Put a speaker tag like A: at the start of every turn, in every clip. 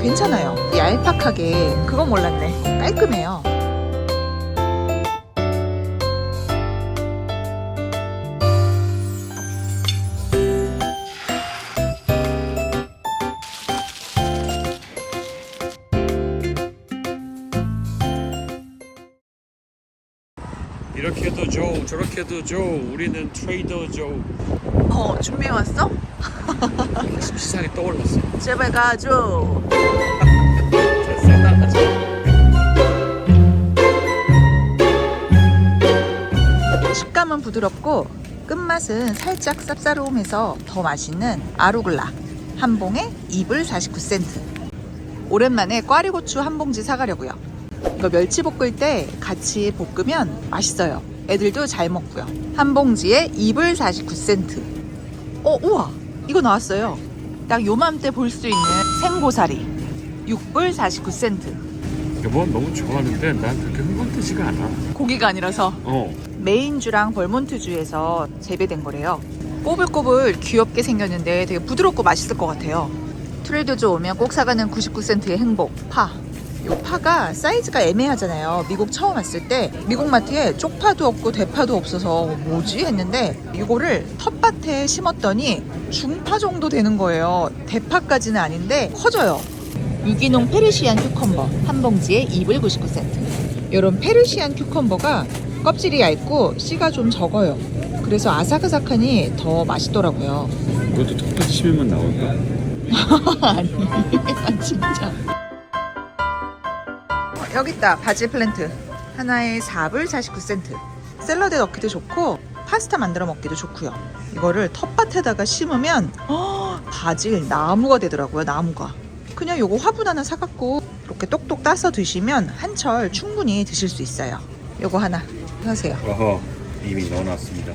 A: 괜찮아요. 얄팍하게 그건 몰랐네. 깔끔해요.
B: 줘 저렇게도 줘 우리는 트레이더
A: 줘어 준비해 왔어?
B: 시상이 떠올랐어.
A: 제발 가줘. 식감은 부드럽고 끝맛은 살짝 쌉싸름해서 더 맛있는 아루글라. 한 봉에 2불 49센트. 오랜만에 꽈리고추 한 봉지 사가려고요. 이거 멸치 볶을 때 같이 볶으면 맛있어요 애들도 잘 먹고요. 한 봉지에 2불 49센트. 어 우와! 이거 나왔어요. 딱 요맘때 볼 수 있는 생고사리. 6불 49센트.
B: 여보 너무 좋아하는데 난 그렇게 흥분되지가 않아.
A: 고기가 아니라서.
B: 어.
A: 메인주랑 벌몬트주에서 재배된 거래요. 꼬불꼬불 귀엽게 생겼는데 되게 부드럽고 맛있을 것 같아요. 트레이더조 오면 꼭 사가는 99센트의 행복. 파. 요 파가 사이즈가 애매하잖아요. 미국 처음 왔을 때 미국 마트에 쪽파도 없고 대파도 없어서 뭐지 했는데 이거를 텃밭에 심었더니 중파 정도 되는 거예요. 대파까지는 아닌데 커져요. 유기농 페르시안 큐컴버 한 봉지에 2불 99센트. 이런 페르시안 큐컴버가 껍질이 얇고 씨가 좀 적어요. 그래서 아삭아삭하니 더 맛있더라고요.
B: 이것도 텃밭 심으면 나올까?
A: 아니, 진짜. 어, 여기 있다. 바질 플랜트. 하나에 4불 49센트. 샐러드에 넣기도 좋고 파스타 만들어 먹기도 좋고요. 이거를 텃밭에다가 심으면 어, 바질 나무가 되더라고요. 나무가. 그냥 요거 화분 하나 사갖고 이렇게 똑똑 따서 드시면 한철 충분히 드실 수 있어요. 요거 하나 사세요.
B: 어허 이미 넣어놨습니다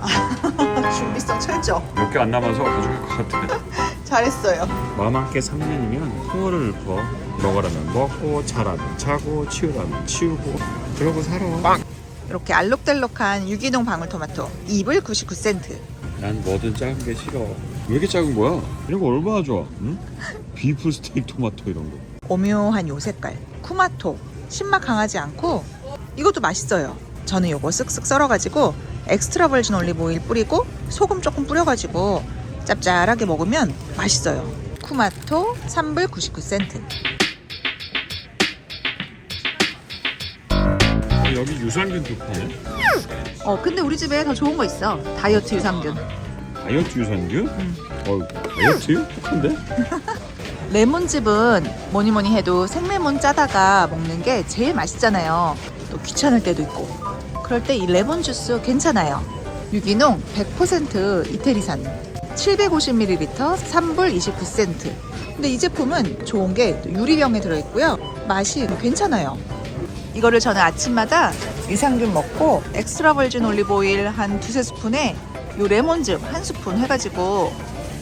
A: 준비성 철저.
B: 몇 개 안 남아서 가져갈 것 같아
A: 잘했어요.
B: 마음 함께 3년이면 풍어를 읊어 먹으라면 먹고 자라면 자고 치우라면 치우고 그러고 살아
A: 이렇게 알록달록한 유기농 방울토마토 2불 99센트.
B: 난 뭐든 작은 게 싫어 왜 이렇게 작은 거야? 이런 거 얼마나 좋아 응? 비프 스테이크 토마토 이런 거
A: 오묘한 요 색깔. 쿠마토. 신맛 강하지 않고 이것도 맛있어요. 저는 요거 쓱쓱 썰어가지고 엑스트라 벌진 올리브 오일 뿌리고 소금 조금 뿌려가지고 짭짤하게 먹으면 맛있어요. 쿠마토 3불 99센트.
B: 여기 유산균도 파네
A: 어 근데 우리 집에 더 좋은 거 있어. 다이어트 유산균.
B: 다이어트 유산균?
A: 음.
B: 어 다이어트? 똑한데?
A: 레몬즙은 뭐니 뭐니 해도 생레몬 짜다가 먹는 게 제일 맛있잖아요. 또 귀찮을 때도 있고. 그럴 때 이 레몬 주스 괜찮아요. 유기농 100% 이태리산 750ml 3불 29센트. 근데 이 제품은 좋은 게또 유리병에 들어있고요. 맛이 괜찮아요. 이거를 저는 아침마다 유산균 먹고 엑스트라 벌진 올리브 오일 한 두세 스푼에 요 레몬즙 한 스푼 해가지고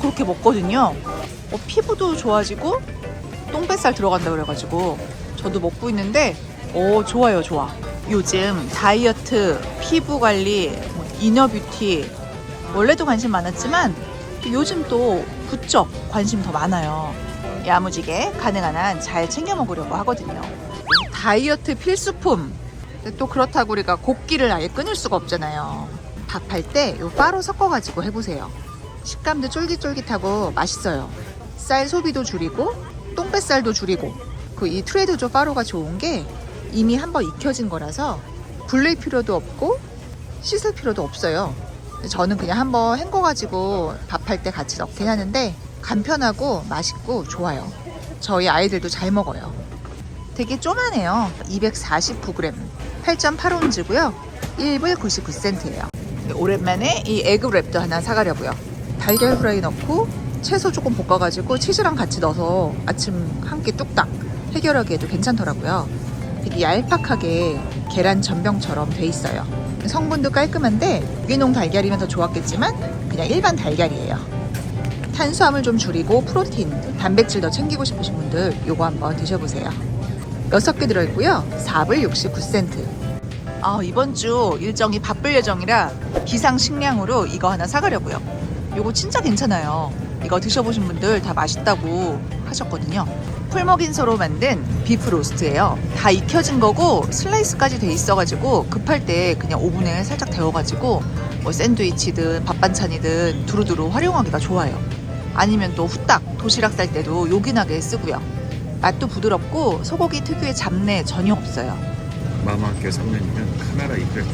A: 그렇게 먹거든요. 어, 피부도 좋아지고 똥뱃살 들어간다 그래가지고 저도 먹고 있는데 오 좋아요 좋아 요즘 다이어트 피부 관리 뭐 이너 뷰티 원래도 관심 많았지만 요즘 또 부쩍 관심 더 많아요. 야무지게 가능한 한 잘 챙겨 먹으려고 하거든요. 다이어트 필수품. 또 그렇다고 우리가 곡기를 아예 끊을 수가 없잖아요. 밥할 때요 바로 섞어가지고 해보세요. 식감도 쫄깃쫄깃하고 맛있어요. 쌀 소비도 줄이고 똥뱃살도 줄이고. 그 이 트레이드조 파로가 좋은 게 이미 한번 익혀진 거라서 불릴 필요도 없고 씻을 필요도 없어요. 저는 그냥 한번 헹궈가지고 밥할 때 같이 넣긴 하는데 간편하고 맛있고 좋아요. 저희 아이들도 잘 먹어요. 되게 쪼만해요. 249g, 8.8온즈고요. 1불 99센트예요. 오랜만에 이 에그랩도 하나 사가려고요. 달걀 후라이 넣고 채소 조금 볶아가지고 치즈랑 같이 넣어서 아침 한 끼 뚝딱 해결하기에도 괜찮더라고요. 되게 얄팍하게 계란 전병처럼 돼 있어요. 성분도 깔끔한데 유기농 달걀이면 더 좋았겠지만 그냥 일반 달걀이에요. 탄수화물 좀 줄이고 프로틴, 단백질 더 챙기고 싶으신 분들 요거 한번 드셔보세요. 6개 들어있고요. 4불 69센트. 아, 이번 주 일정이 바쁠 예정이라 비상 식량으로 이거 하나 사가려고요. 요거 진짜 괜찮아요. 이거 드셔보신 분들 다 맛있다고 하셨거든요. 풀먹인 소로 만든 비프 로스트예요. 다 익혀진 거고 슬라이스까지 돼 있어가지고 급할 때 그냥 오븐에 살짝 데워가지고 뭐 샌드위치든 밥 반찬이든 두루두루 활용하기가 좋아요. 아니면 또 후딱 도시락 쌀 때도 요긴하게 쓰고요. 맛도 부드럽고 소고기 특유의 잡내 전혀 없어요.
B: 마마학교 3년이면 카메라 입을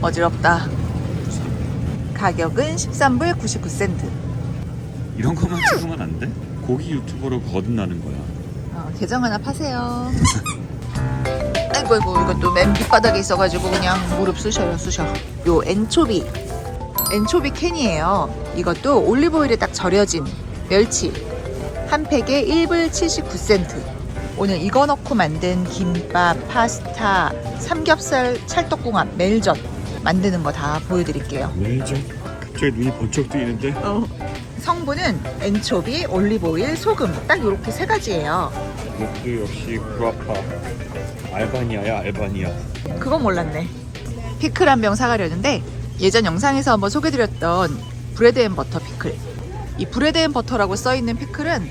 A: 어지럽다. 가격은 13불 99센트.
B: 이런 것만 찍으면 안 돼? 고기 유튜버로 거듭나는 거야.
A: 어, 계정 하나 파세요. 아이고 아이고 이것도 맨 밑바닥에 있어가지고 그냥 무릎 쑤셔요 쑤셔. 요 엔초비 엔초비 캔이에요. 이것도 올리브오일에 딱 절여진 멸치 한 팩에 1불 79센트. 오늘 이거 넣고 만든 김밥, 파스타, 삼겹살, 찰떡궁합, 멜젓 만드는 거 다 보여드릴게요.
B: 왜죠? 갑자기 눈이 번쩍 뜨이는데?
A: 성분은 엔초비, 올리브오일, 소금 딱 이렇게 세 가지예요.
B: 이것도 역시 구아파. 알바니아야 알바니아.
A: 그건 몰랐네. 피클 한 병 사가려는데 예전 영상에서 한번 소개드렸던 브레드 앤 버터 피클. 이 브레드 앤 버터라고 써 있는 피클은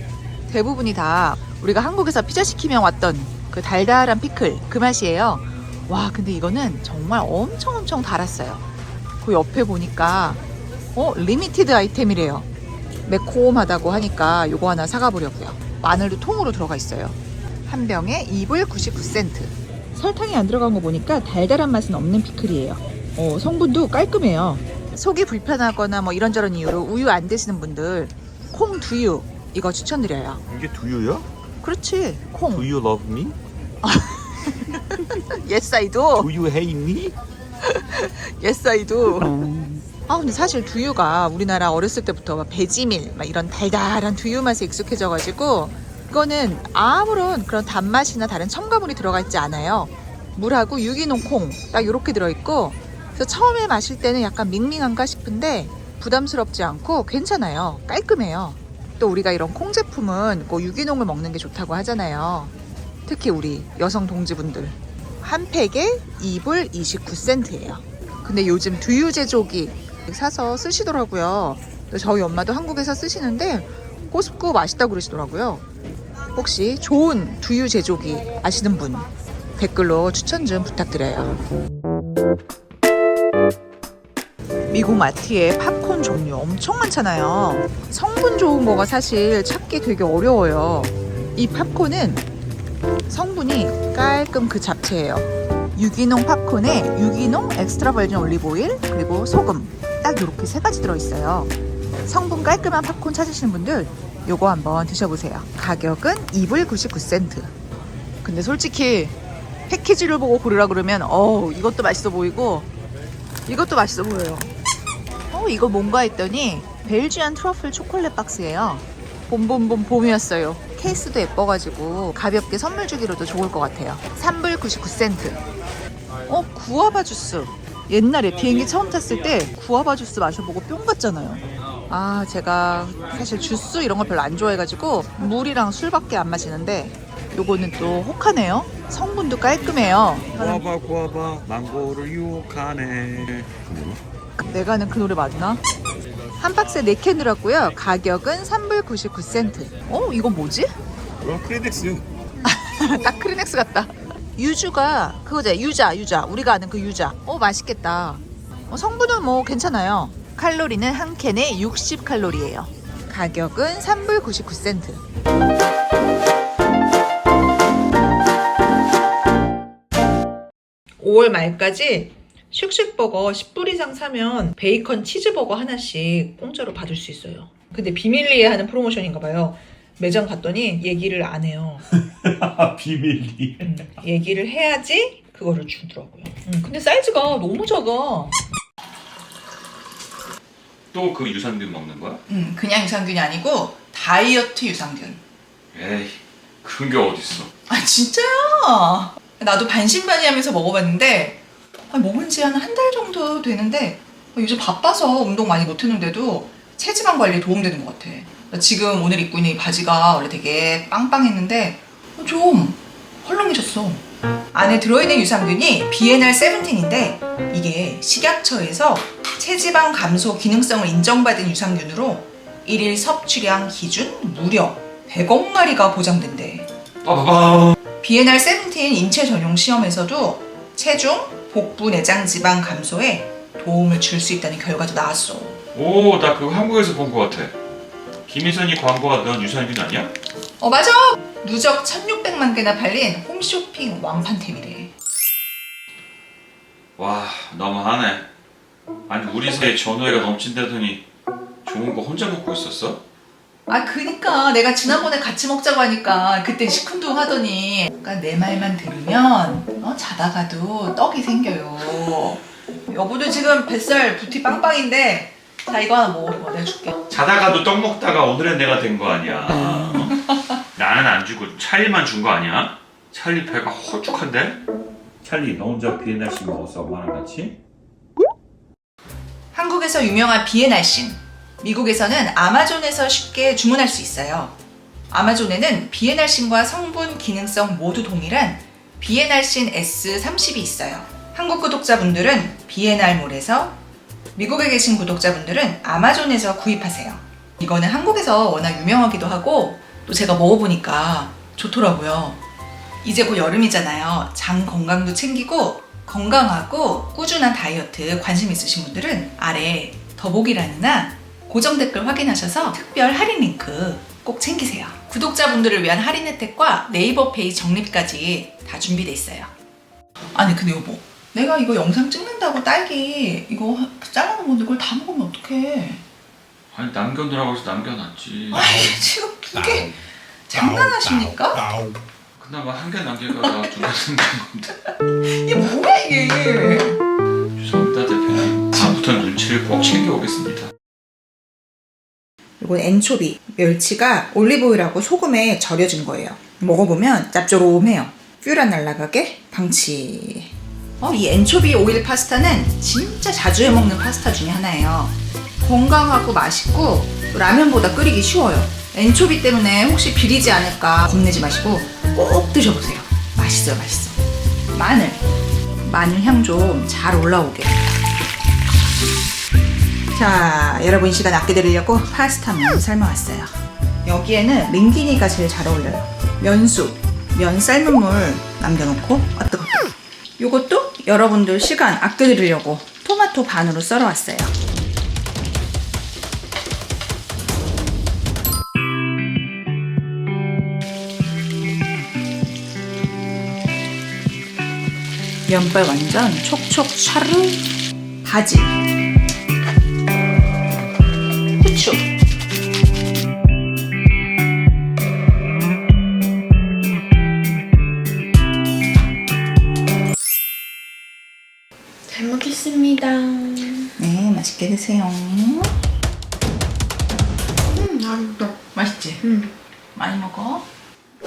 A: 대부분이 다 우리가 한국에서 피자 시키면 왔던 그 달달한 피클 그 맛이에요. 와 근데 이거는 정말 엄청 엄청 달았어요. 그 옆에 보니까 어 리미티드 아이템이래요. 매콤하다고 하니까 요거 하나 사가보려고요. 마늘도 통으로 들어가 있어요. 한 병에 2불 99센트. 설탕이 안 들어간 거 보니까 달달한 맛은 없는 피클이에요. 어, 성분도 깔끔해요. 속이 불편하거나 뭐 이런저런 이유로 우유 안 드시는 분들 콩 두유 이거 추천드려요.
B: 이게 두유야?
A: 그렇지 콩.
B: Do you love me?
A: yes I do.
B: Do you hate me?
A: yes I do. 아 근데 사실 두유가 우리나라 어렸을 때부터 막 배지밀 막 이런 달달한 두유 맛에 익숙해져가지고 이거는 아무런 그런 단맛이나 다른 첨가물이 들어가 있지 않아요. 물하고 유기농 콩 딱 이렇게 들어있고 그래서 처음에 마실 때는 약간 밍밍한가 싶은데 부담스럽지 않고 괜찮아요. 깔끔해요. 또 우리가 이런 콩 제품은 뭐 유기농을 먹는 게 좋다고 하잖아요. 특히 우리 여성 동지분들 한 팩에 2불 29센트예요. 근데 요즘 두유 제조기 사서 쓰시더라고요. 저희 엄마도 한국에서 쓰시는데 꼬숩고 맛있다고 그러시더라고요. 혹시 좋은 두유 제조기 아시는 분 댓글로 추천 좀 부탁드려요. 미국 마트에 팝콘 종류 엄청 많잖아요. 성분 좋은 거가 사실 찾기 되게 어려워요. 이 팝콘은 성분이 깔끔 그 잡채예요. 유기농 팝콘에 유기농 엑스트라 버진 올리브 오일 그리고 소금 딱 이렇게 세 가지 들어있어요. 성분 깔끔한 팝콘 찾으시는 분들 요거 한번 드셔보세요. 가격은 2불 99센트. 근데 솔직히 패키지를 보고 고르라 그러면 어 이것도 맛있어 보이고 이것도 맛있어 보여요. 어 이거 뭔가 했더니 벨지안 트러플 초콜릿 박스예요. 봄봄봄 봄이었어요. 케이스도 예뻐가지고 가볍게 선물 주기로도 좋을 것 같아요. 3불 99센트. 어 구아바 주스. 옛날에 비행기 처음 탔을 때 구아바 주스 마셔보고 뿅 갔잖아요. 아 제가 사실 주스 이런 거 별로 안 좋아해가지고 물이랑 술밖에 안 마시는데 요거는 또 혹하네요. 성분도 깔끔해요.
B: 구아바 구아바 망고를 유혹하네.
A: 내가 아는 그 노래 맞나? 한 박스에 4캔 들었고요. 가격은 3불 99센트. 어? 이건 뭐지?
B: 그럼 크레덱스.
A: 딱 크리넥스 같다. 유주가 그거죠. 유자, 유자. 우리가 아는 그 유자. 어, 맛있겠다. 어, 성분은 뭐 괜찮아요. 칼로리는 한 캔에 60칼로리예요. 가격은 3불 99센트. (5월) 말까지 쉑쉑버거 10불 이상 사면 베이컨 치즈버거 하나씩 공짜로 받을 수 있어요. 근데 비밀리에 하는 프로모션인가 봐요. 매장 갔더니 얘기를 안 해요.
B: 비밀리.
A: 음, 얘기를 해야지 그거를 주더라고요. 음, 근데 사이즈가 너무 작아.
B: 또 그 유산균 먹는 거야?
A: 음, 그냥 유산균이 아니고 다이어트 유산균.
B: 에이 그런 게 어딨어.
A: 아 진짜야? 나도 반신반의하면서 먹어봤는데 아, 먹은 지 한 한 달 정도 되는데 아, 요즘 바빠서 운동 많이 못 했는데도 체지방 관리에 도움되는 것 같아. 나 지금 오늘 입고 있는 이 바지가 원래 되게 빵빵했는데 어, 좀 헐렁해졌어. 안에 들어있는 유산균이 비엔알 세븐틴인데 이게 식약처에서 체지방 감소 기능성을 인정받은 유산균으로 일일 섭취량 기준 무려 100억 마리가 보장된대.
B: 빠바밤.
A: 비엔알 세븐틴 인체 전용 시험에서도 체중, 복부 내장 지방 감소에 도움을 줄 수 있다는 결과도 나왔어.
B: 오, 나 그거 한국에서 본 것 같아. 김희선이 광고하던 유산균 아니야?
A: 어 맞아. 누적 1,600만 개나 팔린 홈쇼핑 왕판템이래.
B: 와, 너무하네. 아니 우리 사이에 전우애가 넘친다더니 좋은 거 혼자 먹고 있었어?
A: 아 그니까 내가 지난번에 같이 먹자고 하니까 그때 시큰둥 하더니 그러니까 내 말만 들으면 어, 자다가도 떡이 생겨요. 여보도 지금 뱃살 부티 빵빵인데 자 이거 하나 먹어 내가 줄게.
B: 자다가도 떡 먹다가 오늘은 내가 된 거 아니야. 어? 나는 안 주고 찰리만 준 거 아니야? 찰리 배가 홀쭉한데? 찰리 너 혼자 비엔날씨 먹었어 엄마랑 같이?
A: 한국에서 유명한 비엔알신, 미국에서는 아마존에서 쉽게 주문할 수 있어요. 아마존에는 비엔알신과 성분 기능성 모두 동일한 비엔알신 S30이 있어요. 한국 구독자분들은 비엔알몰에서, 미국에 계신 구독자분들은 아마존에서 구입하세요. 이거는 한국에서 워낙 유명하기도 하고 또 제가 먹어보니까 좋더라고요. 이제 곧 여름이잖아요. 장 건강도 챙기고 건강하고 꾸준한 다이어트 관심 있으신 분들은 아래 더보기란이나 고정 댓글 확인하셔서 특별 할인 링크 꼭 챙기세요. 구독자분들을 위한 할인 혜택과 네이버 페이 적립까지 다 준비돼 있어요. 아니 근데 여보, 내가 이거 영상 찍는다고 딸기 이거 잘라놓은 건데 그걸 다 먹으면 어떡해?
B: 아니 남겨놓으라고 해서 남겨놨지
A: 아이 지금 두개 장난하십니까?
B: 그나마 한 개 남겨가 나두개 남긴 건데
A: 이게 뭐야 이게?
B: 죄송합니다 대표님 다음부터 눈치를 꼭 챙겨오겠습니다
A: 이건 엔초비, 멸치가 올리브오일하고 소금에 절여진 거예요. 먹어보면 짭조름해요. 퓨란 날라가게 방치. 어, 이 엔초비 오일 파스타는 진짜 자주 해 먹는 파스타 중에 하나예요. 건강하고 맛있고 또 라면보다 끓이기 쉬워요. 엔초비 때문에 혹시 비리지 않을까 겁내지 마시고 꼭 드셔보세요. 맛있어요, 맛있어. 마늘, 마늘 향 좀 잘 올라오게. 자, 여러분 시간 아껴 드리려고 파스타 면 삶아왔어요. 여기에는 링기니가 제일 잘 어울려요. 면수, 면 삶은 물 남겨놓고 아 뜨거. 요것도 여러분들 시간 아껴드리려고 토마토 반으로 썰어왔어요. 면발 완전 촉촉 샤르 바질
C: 잘 먹겠습니다.
A: 네 맛있게 드세요
C: 음, 맛있다.
A: 맛있지?
C: 음.
A: 많이 먹어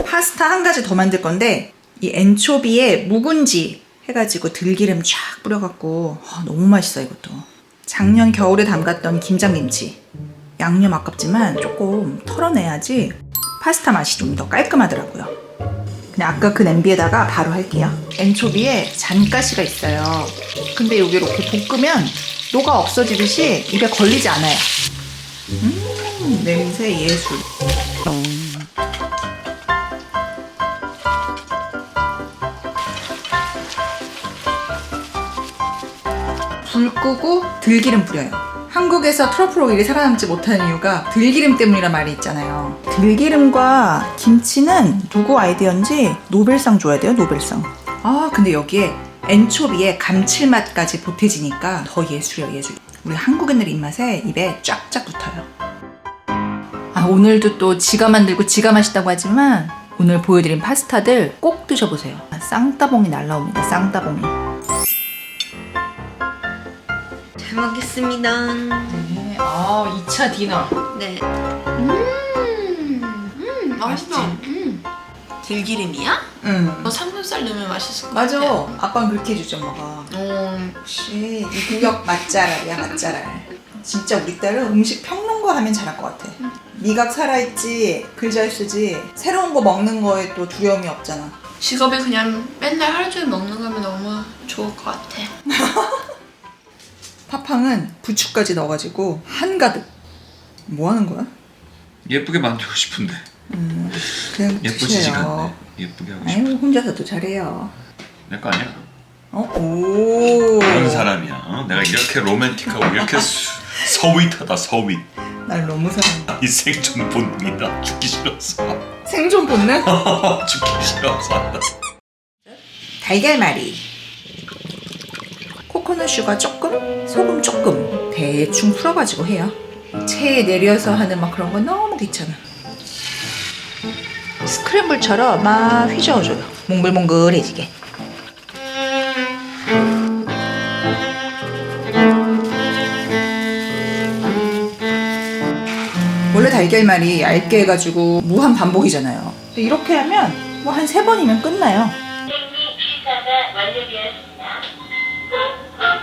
A: 파스타 한 가지 더 만들 건데 이 엔초비에 묵은지 해가지고 들기름 쫙 뿌려갖고 아, 너무 맛있어 이것도 작년 겨울에 담갔던 김장김치 양념 아깝지만 조금 털어내야지 파스타 맛이 좀 더 깔끔하더라고요 그냥 아까 그 냄비에다가 바로 할게요. 엔초비에 잔가시가 있어요. 근데 여기 이렇게 볶으면 녹아 없어지듯이 입에 걸리지 않아요. 음 냄새 예술. 불 끄고 들기름 뿌려요. 한국에서 트러플 오일이 살아남지 못하는 이유가 들기름 때문이란 말이 있잖아요. 들기름과 김치는 누구 아이디어인지 노벨상 줘야 돼요, 노벨상. 아, 근데 여기에 엔초비의 감칠맛까지 보태지니까 더 예술이에요, 예술. 우리 한국인들 입맛에 입에 쫙쫙 붙어요. 아, 오늘도 또 지가 만들고 지가 맛있다고 하지만 오늘 보여드린 파스타들 꼭 드셔보세요. 아, 쌍따봉이 날라옵니다, 쌍따봉이.
C: 잘 먹겠습니다.
A: 네, 아, 2차 디너.
C: 네. 음, 음 맛있다. 음. 들기름이야?
A: 응.
C: 어, 삼겹살 넣으면 맛있을 것
A: 맞아.
C: 같아.
A: 아빠는 그렇게 해주죠, 엄마가.
C: 어,
A: 역시 이 구역 맛잘알이야, 맛잘알. 진짜 우리 딸은 음식 평론가 하면 잘할 것 같아. 미각 살아있지, 글 잘 쓰지, 새로운 거 먹는 거에 또 두려움이 없잖아.
C: 직업이 그냥 맨날 하루 종일 먹는 거면 너무 좋을 것 같아.
A: 파팡은 부추까지 넣어가지고 한가득. 뭐 하는 거야?
B: 예쁘게 만들고 싶은데
A: 그냥
B: 예뻐지지가
A: 드세요.
B: 않네. 예쁘게 하고 싶어.
A: 아유 혼자서도 잘해요.
B: 내거 아니야.
A: 어? 오.
B: 그런 사람이야. 어? 내가 이렇게 로맨틱하고 이렇게 수, 서윗하다 서윗.
A: 날 너무 사랑해.
B: 이 생존 본능이다. 죽기 싫어서.
A: 생존 본능?
B: 죽기 싫어서.
A: 달걀말이. 코코넛 슈가 조금, 소금 조금 대충 풀어가지고 해요. 체에 내려서 하는 막 그런 건 너무 귀찮아. 스크램블처럼 막 휘저어줘요. 몽글몽글해지게. 원래 달걀말이 얇게 해가지고 무한 반복이잖아요. 이렇게 하면 뭐 한 세 번이면 끝나요.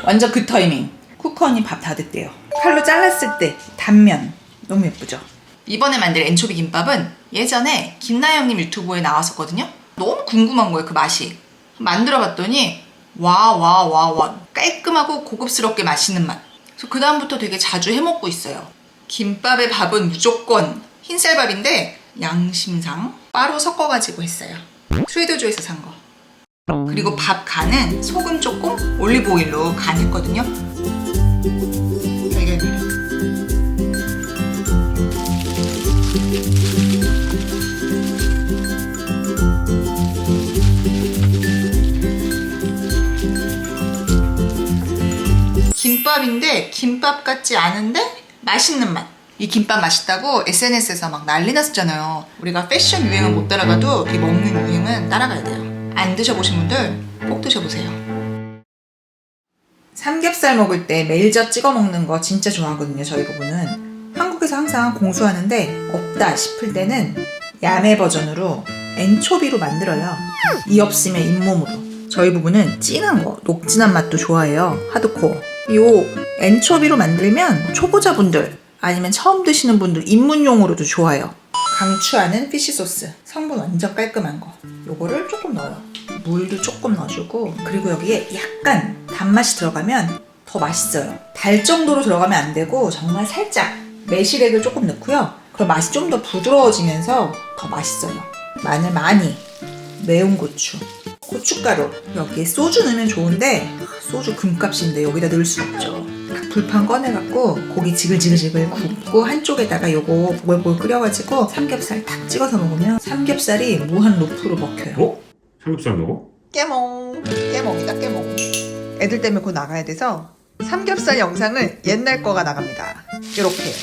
A: 완전 그 타이밍. 쿠커니 밥 다 됐대요. 칼로 잘랐을 때 단면 너무 예쁘죠? 이번에 만들 엔초비 김밥은 예전에 김나영님 유튜브에 나왔었거든요. 너무 궁금한 거예요 그 맛이. 만들어 봤더니 와 와 와 와 깔끔하고 고급스럽게 맛있는 맛. 그래서 그 다음부터 되게 자주 해 먹고 있어요. 김밥의 밥은 무조건 흰쌀밥인데 양심상 바로 섞어가지고 했어요. 트레이더조에서 산 거. 그리고 밥 간은 소금 조금 올리브 오일로 간했거든요. 김밥인데 김밥 같지 않은데 맛있는 맛. 이 김밥 맛있다고 SNS에서 막 난리 났었잖아요. 우리가 패션 유행은 못 따라가도 이 먹는 유행은 따라가야 돼요. 안 드셔보신 분들 꼭 드셔보세요. 삼겹살 먹을 때 멜젓 찍어 먹는 거 진짜 좋아하거든요, 저희 부부는. 한국에서 항상 공수하는데 없다 싶을 때는 야매 버전으로 엔초비로 만들어요. 이 없으면 잇몸으로. 저희 부부는 진한 거, 녹진한 맛도 좋아해요. 하드코어. 요 엔초비로 만들면 초보자분들 아니면 처음 드시는 분들 입문용으로도 좋아요. 강추하는 피쉬 소스. 성분 완전 깔끔한 거. 요거를 조금 넣어요. 물도 조금 넣어주고 그리고 여기에 약간 단맛이 들어가면 더 맛있어요. 달 정도로 들어가면 안 되고 정말 살짝 매실액을 조금 넣고요. 그럼 맛이 좀 더 부드러워지면서 더 맛있어요. 마늘 많이, 매운 고추, 고춧가루. 여기에 소주 넣으면 좋은데 소주 금값인데 여기다 넣을 수 없죠. 딱 불판 꺼내갖고 고기 지글지글지글 굽고 한쪽에다가 요거 보글보글 끓여가지고 삼겹살 탁 찍어서 먹으면 삼겹살이 무한 루프로 먹혀요.
B: 어? 삼겹살 먹어?
A: 깨몽 깨몽이다 깨몽 애들 때문에 곧 나가야 돼서 삼겹살 영상은 옛날 거가 나갑니다 이렇게